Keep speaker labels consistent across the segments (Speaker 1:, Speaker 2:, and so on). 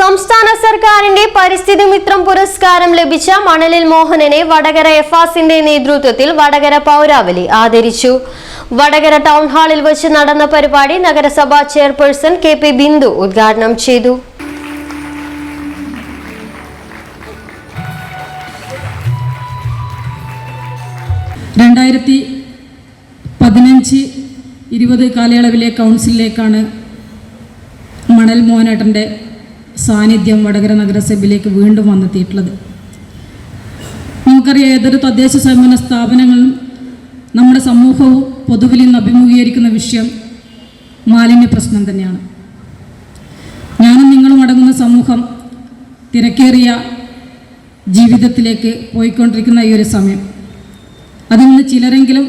Speaker 1: സംസ്ഥാന സർക്കാരിന്റെ പരിസ്ഥിതി മിത്രം പുരസ്കാരം ലഭിച്ച മണലിൽ മോഹനനെ വടകര എഫാസിന്റെ നേതൃത്വത്തിൽ വടകര പൗരാവലി ആദരിച്ചു. വടകര ടൗൺ ഹാളിൽ വെച്ച് നടന്ന പരിപാടി നഗരസഭാ ചെയർപേഴ്സൺ കെ പി ബിന്ദു ഉദ്ഘാടനം ചെയ്തു.
Speaker 2: രണ്ടായിരത്തി പതിനഞ്ച് ഇരുപത് കാലയളവിലെ കൗൺസിലിലേക്കാണ് മണൽ മോനേട്ടന്റെ സാന്നിധ്യം വടകര നഗരസഭയിലേക്ക് വീണ്ടും വന്നെത്തിയിട്ടുള്ളത്. നമുക്കറിയാം ഏതൊരു തദ്ദേശ സ്വയംഭരണ സ്ഥാപനങ്ങളും നമ്മുടെ സമൂഹവും പൊതുവിൽ ഇന്ന് അഭിമുഖീകരിക്കുന്ന വിഷയം മാലിന്യ പ്രശ്നം തന്നെയാണ്. ഞാനും നിങ്ങളും അടങ്ങുന്ന സമൂഹം തിരക്കേറിയ ജീവിതത്തിലേക്ക് പോയിക്കൊണ്ടിരിക്കുന്ന ഈ ഒരു സമയം. അതിൽ നിന്ന് ചിലരെങ്കിലും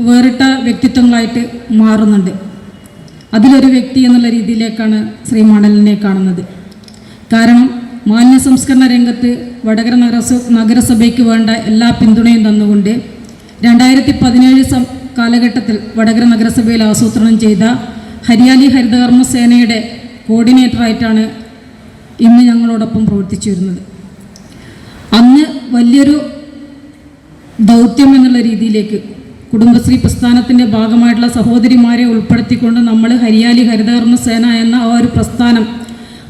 Speaker 2: വേറിട്ട വ്യക്തിത്വങ്ങളായിട്ട് മാറുന്നുണ്ട്. അതിലൊരു വ്യക്തി എന്നുള്ള രീതിയിലേക്കാണ് ശ്രീ മണലിനെ കാണുന്നത്. കാരണം മാലിന്യ സംസ്കരണ രംഗത്ത് വടകര നഗരസ നഗരസഭയ്ക്ക് വേണ്ട എല്ലാ പിന്തുണയും തന്നുകൊണ്ട് രണ്ടായിരത്തി പതിനേഴ് കാലഘട്ടത്തിൽ വടകര നഗരസഭയിൽ ആസൂത്രണം ചെയ്ത ഹരിയാലി ഹരിതകർമ്മ സേനയുടെ കോർഡിനേറ്ററായിട്ടാണ് ഇന്ന് ഞങ്ങളോടൊപ്പം പ്രവർത്തിച്ചു വരുന്നത് അന്ന് വലിയൊരു ദൗത്യം എന്നുള്ള രീതിയിലേക്ക് കുടുംബശ്രീ പ്രസ്ഥാനത്തിന്റെ ഭാഗമായിട്ടുള്ള സഹോദരിമാരെ ഉൾപ്പെടുത്തിക്കൊണ്ട് നമ്മൾ ഹരിയാലി ഹരിതകർമ്മ സേന എന്ന ആ ഒരു പ്രസ്ഥാനം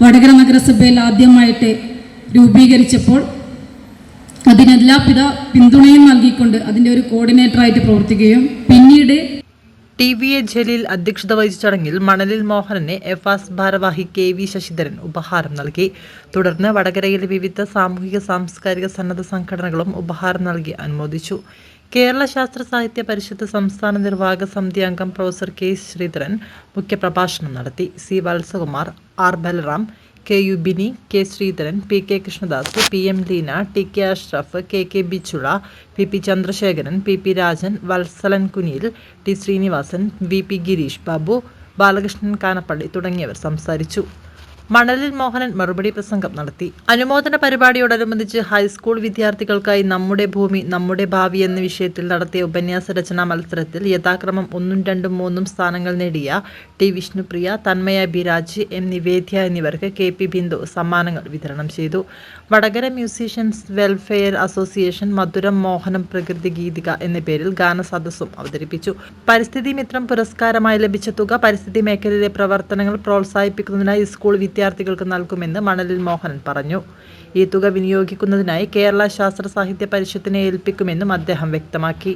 Speaker 2: വടകര നഗരസഭയിൽ ആദ്യമായിട്ട് രൂപീകരിച്ചപ്പോൾ അതിനെല്ലാവിധ പിന്തുണയും നൽകിക്കൊണ്ട് അതിന്റെ ഒരു കോർഡിനേറ്ററായിട്ട് പ്രവർത്തിക്കുകയും പിന്നീട്
Speaker 3: ടി വി എ ജലീൽ അധ്യക്ഷത വഹിച്ച ചടങ്ങിൽ മണലിൽ മോഹനനെ എഫാസ് ഭാരവാഹി കെ വി ശശിധരൻ ഉപഹാരം നൽകി. തുടർന്ന് വടകരയിലെ വിവിധ സാമൂഹിക സാംസ്കാരിക സന്നദ്ധ സംഘടനകളും ഉപഹാരം നൽകി അനുമോദിച്ചു. കേരള ശാസ്ത്ര സാഹിത്യ പരിഷത്ത് സംസ്ഥാന നിർവാഹക സമിതി അംഗം പ്രൊഫസർ കെ ശ്രീധരൻ മുഖ്യപ്രഭാഷണം നടത്തി. C Valsakumar R Balaram K U Bini K Sreedharan P K Krishnadas P M Leena T K Ashraf K K Bichula P P Chandrasekharan P P Rajan Valsalan Kuniyil T Srinivasan V P Gireesh Babu Balakrishnan Kanappally തുടങ്ങിയവർ സംസാരിച്ചു. മണലിൽ മോഹനൻ മറുപടി പ്രസംഗം നടത്തി. അനുമോദന പരിപാടിയോടനുബന്ധിച്ച് high school വിദ്യാർത്ഥികൾക്കായി നമ്മുടെ ഭൂമി നമ്മുടെ ഭാവി എന്ന വിഷയത്തിൽ നടത്തിയ ഉപന്യാസ രചനാ മത്സരത്തിൽ യഥാക്രമം ഒന്നും രണ്ടും മൂന്നും സ്ഥാനങ്ങൾ നേടിയ ടി വിഷ്ണുപ്രിയ തന്മയ ബിരാജ് എം നിവേദ്യ എന്നിവർക്ക് കെ പി ബിന്ദു സമ്മാനങ്ങൾ വിതരണം ചെയ്തു. വടകര മ്യൂസീഷ്യൻസ് വെൽഫെയർ അസോസിയേഷൻ മധുരം മോഹനം പ്രകൃതി ഗീതിക എന്ന പേരിൽ ഗാനസദസ്സും അവതരിപ്പിച്ചു. പരിസ്ഥിതി മിത്രം പുരസ്കാരമായി ലഭിച്ച തുക പരിസ്ഥിതി മേഖലയിലെ പ്രവർത്തനങ്ങൾ പ്രോത്സാഹിപ്പിക്കുന്നതിനായി സ്കൂൾ വിദ്യാർത്ഥികൾക്ക് നൽകുമെന്ന് മണലിൽ മോഹനൻ പറഞ്ഞു. ഈ തുക വിനിയോഗിക്കുന്നതിനായി കേരള ശാസ്ത്ര സാഹിത്യ പരിഷത്തിനെ ഏൽപ്പിക്കുമെന്നും അദ്ദേഹം വ്യക്തമാക്കി.